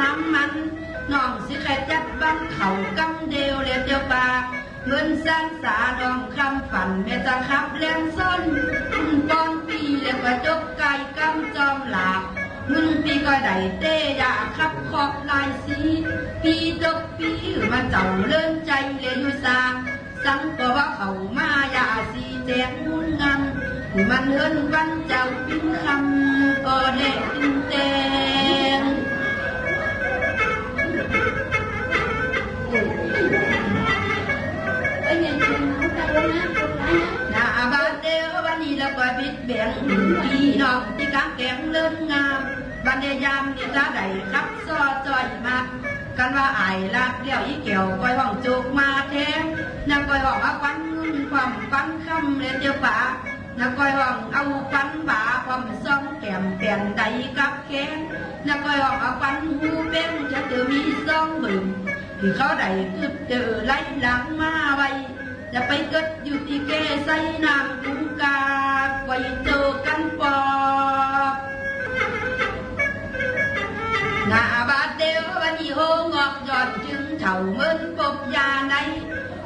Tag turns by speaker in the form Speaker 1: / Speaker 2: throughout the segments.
Speaker 1: สามมันน้องสิแค่จัดบังเขากำเดียวเลียวเดียวปาเหมือนสร้างสาดองคำฝันแม่จะขับแรงส้นตอนปีแล้วก็จกไก่กำจอมหลาบมึงปีก็ได้เตยาขับขอบลายสีปีจกปีมาเจ้าเลื่อนใจเรียอยู่สาสังก็ว่าเขามายาสีแจงมุนงามมันเลื่อนวันเจ้าปิ้นคำก็ได้ติ้นแต แก็บิดเบียงพี่น้องที่กางแกงเลื่นงามบันเดยามนี่ละได้ครับซอจอยมากกันว่าไอายลักเลี้ยวอีเกี่ยวก้อยห้องจุกมาแทงนักก้อยห้องเอาปันเงินความปันคำเรียเดียวป่านักก้อยห้องเอาปันบ่าความซ่องแก้มเปลี่ยนใดกับแขนนักก้อยห้องเอาปันหูเป็นจะเจอมีซ่องบึงที่เขาได้กึบเจอไล่หลังมาไว้จะไปเกิดอยู่ที่แก่ใส่นางกุงกา ไว้เจอกันปอบหน้าบาดเดียววันนี้โหงอกยอดจึงเฉาเมือนปบยาใน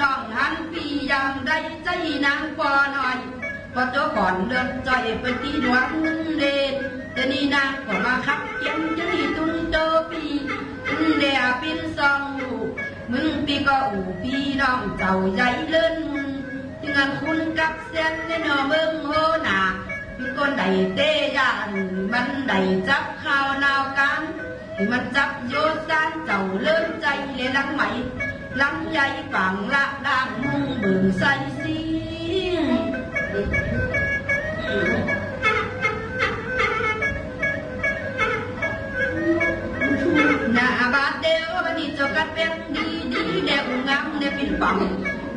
Speaker 1: น้องหันปียังได้ใจนางปอหน่อยพอเจ้าก่อนเลือนใจไปที่หวงเดนแต่นี่นางก็มาขับเกียงจะนี่ตุนโตปีตุนเดียปินซองมึงปีก็อู่พี่น้องเจ้าใหญ่เล่น จึงคุณกับเส้นในนอเมืองโหนาพี่คนใดเตยานมันใดจับข้าวนาวกันที่มันจับโยซานเจ้าเลื่อนใจเลยลังไหมลังใหญ่ฝังละด่างมุ่งเบิ่งใส่สีหน้าบาดเดียวบันนี้จากัดเป็นดีดีเดวงามเดปินปังเบียนกองฉันเบียนใบเมืองงเสตามเสริมวลานาตานจอมใจเลยสักหวังในการระวังห้องเงินนี่หรือมันหมดเงินแม่ห้องเงินนี่หรือมันยันเงินสิงหรือมีกายยิงเลยใจโหเดินโคสู่ตำกลางเล่นปีลงมาไหวเปีหน่อย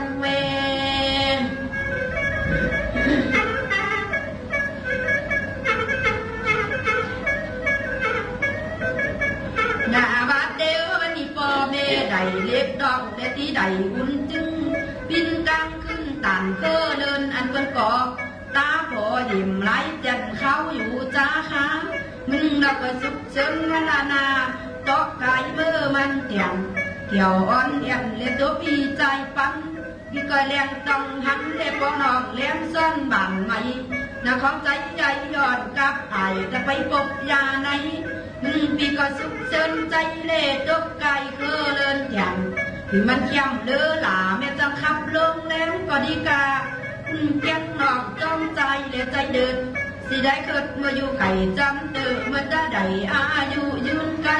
Speaker 1: งเวงหน้าบาดเดียววันนี้พ่อแม่ได้เล็บดอกแต่ที่ใดอุ่นจึงบินกลางขึ้นต่างก็เดินอันเป็นกอก ตาพอยิ้มไหลจันเขาอยู่จ้าค้ามึงเราก็สุขเชิญวนานาเกาะกายเมื่อมันเตียงเกี่ยวอ่อนเอียนเลยตัวพี่ใจปั้นพี่ก็เลี้ยงต้องหันเลยปอนองเลี้ยงซ่อนบางไหมนาของใจใหญ่ย้อนกับไอายจะไปปบยาในมึงพี่ก็สุขเชิญใจเล่ตกไก่เกอเลินอย่างที่มันเขี้ยมเลือหลาแม่จังขับลงแล้วก็ดีกา พียงนอกจ้องใจและใจเดินสิได้เกิดมื่อยู่ไก่จำเดิมเมื่อจะได้อายุยืนไกล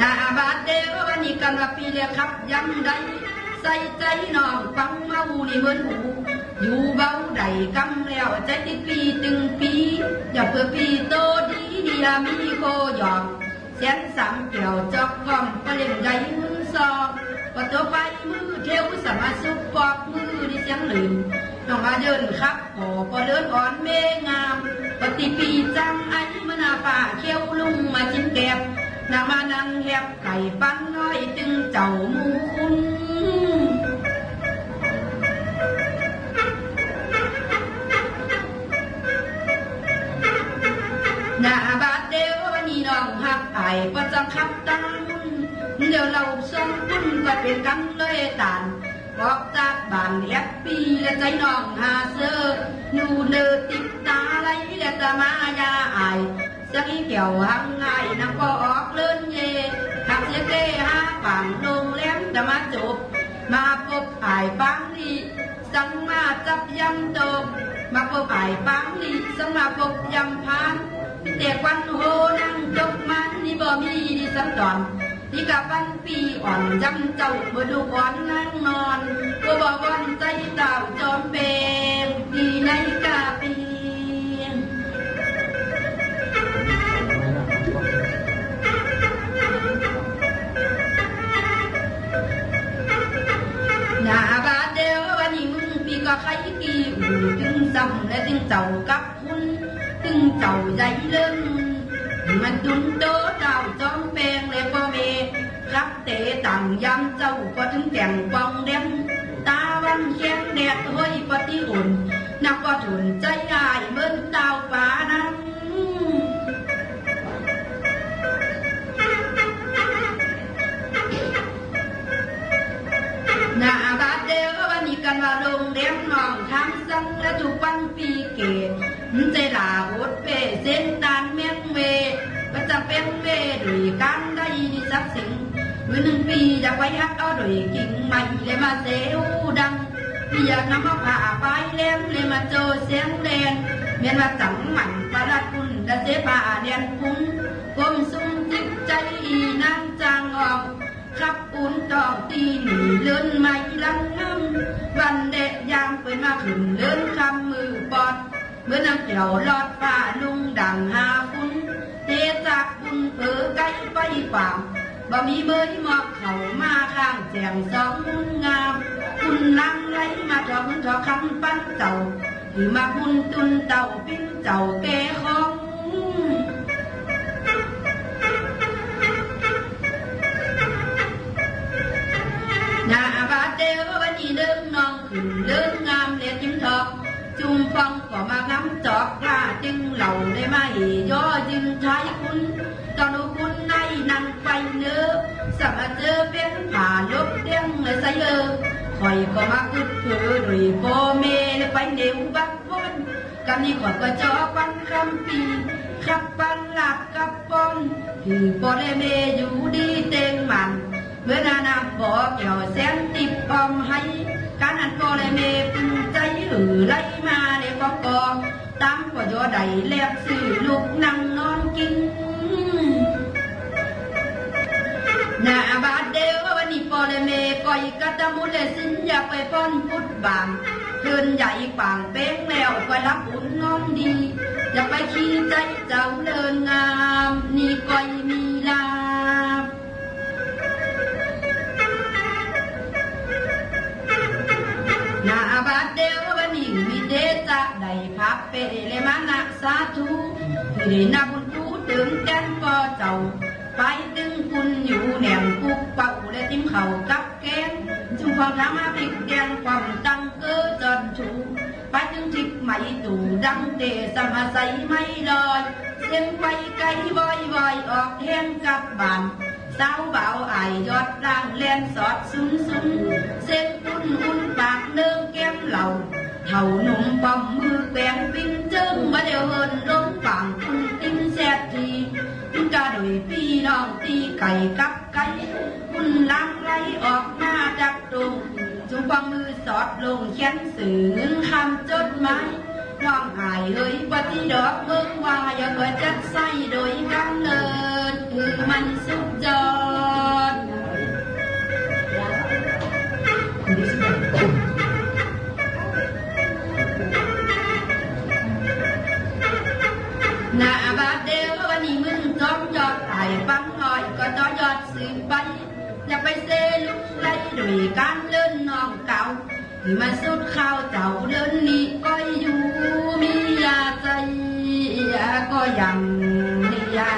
Speaker 1: นาบาดเดียววันนี้กันว่าปีเรียครับยังได้ใส่ใจน้องฟังเมานี่เหมือนหูอยู่เบาใดกำแล้วใจติดปีตึงปี อย่าเพื่อปีโตดีดียมีโคหยอกเสียนสามเกี่ยวจอกกอมก็เล่นใหญ่มือซอก ก็ตัวไปมือเทวสามารถสุกปอกมือดิเสียงลืมน้องมาเดินครับขอพอเดินอ่อนเมงามปฏิปีจังไอ้มนาป่าเขี้ยวลุงมาจิ้นแกบนางมานังแหบไก่ปั้นน้อยจึงเจ้าหมูคุณหน้าบาดเดียวนนี้น้องหักไอ้ก็จังขับตา เดี๋ยวเราสองคนก็เป็นกันเลยตานบอกจากบานแฮปปี้และใจน้องหาเสื้อหนูเนื้อติดตาไหลและตามายาอายสียงอีเกี่ยวหังไงนักก็ออกเลื่อนเย่หักเสียเก้าฝั่งโรงแรมจะมาจบ มาพบไอ้ปังนี่สังมาจับยำตกมาพบไอ้ปังนี่สังมาพบยำพานแต่ควันโหนั่งจกมันนี่บ่มีดิสันดอน ที่กับวันปีอ่อนจำเจ้าเมื่ดูก่อนนั่งนอนก็บอกวันใจเจ้าจอมเป็นดีในกาปีหน้าบาดเดียววันนี้มึงปีก็ใครกี่อูจึงซ้ำและจึงเจ้ากับคุณจึงเจ้าใจเลิ่ม มันดุนโตเจ้าจ้อมแปลงเลยพ่อเมครับเตะต่างยำเจ้าก็ถึงแก่งปองเดมตาวันแข็งแดดห้อยปฏิอุ่นนับว่าถุนใจอายเมือนดาวฟ้านั้นหน้าบาดเดียววันนี้กันว่าโรงเรียนน้องทำสังและทุกวันปีเกตมันใจลาอดเปเส้น เป็นเวด้วยการได้นิสักสิ่งมือหนึ่งปีจะไปฮักเอาด้วยกิ่งไม้เลยมาเซวดังพี่อยากนำมาผ่าไปเลี้ยงเลยมาเจอเสียงแดนเมียนว่าจังหมันประดัดคุณและเสผ่าเดียนพุงก้มซุ้มจิตใจอีนางจางออกขับอุ่นตองตีหนีเลื่อนไม่ลังน้ำวันเดะยามไปมาขึ้นเลื่อนคำมือปอดเมื่อน้ำเจียวลอดฟ้าลุงดังหาคุณ เทจากบุญเผอไกลไปป่ามบ่มีเบยหมอกเขามาข้างแจงสองมุนงามคุณลังไหลมาจอคุณจอคำปั้นเจ้าที่มาคุณตุนเต่าปิ้นเจ้าแก่ของหน้าบาดเดียววันนี้เดินน้องขึ้นเดินงามเลียจิ้มทอกจุ่มฟองก็มางำจอกกล้าจึงเหล่าได้ไหมย่ อจึงใช้คุณตอนคุณในนันไปเนื้อสัมเจอเป็นผ่าลบเด้งเลยใส่เออคอยก็มาคึดเผือรีโบเมเลยไปเดวบักวนกำนี้ขอยก็จอปันคำปีขับปันหลักกับปอนคือปอได้เมอยู่ดี ตามก็ยอใดแลบสื่อลูกนั่งนอนกินหน้าบาดเดียววันนี้ปอเลยเมก่อยกะตะมุเลสินอยากไปป้อนพุดบางเพื่อนใหญ่ป่างเป้งแล้วก็รับอุ่นนอนดี อยากไปขี้ใจเจ้าเลินงาม นี่ก้อยมี เปเลมานะสาธุคือนับบุญทูถึงแกนปอเจ้าไปดึงคุณอยู่แหนมกุกเป่าและจิ้มเข่ากับแกงจุ่มความทำมาพริกแกงความตั้งเกอจนชูไปถึงทิพไหมตู่ดังเตสมาใสไม่ลอยเสียงไปไกลวอยวอยออกแห้งกับบานสาวเบาไอายอดร่างแลนสอดซุนซุนเส้นอุ่นอุ่นปากเนื้อแก้มเหล่า เท่าหนุ่มปอมมือแปงปิ้งจิ้งมาเดียวเฮินล้มฝั่งคุณติ้มแซ่บทีคุณกาโดยพี่น้องตีไก่กับไก่คุณล้างไหลออกมาจากตรงจุงปองมือสอดลงเขียนสื่อเงินคำจดหมายน้องอายเฮ้ยปฏิดอกเมืองว่าอย่าเกิดจัดใส่โดยกำเนิดคือมันสุ ไปอย่าไปเซลุกไล่ด้วยการเล่นนองเก่ามาสุดข้าวเจ้าเดินนี้ก็อยู่มียาใจก็ยังมียา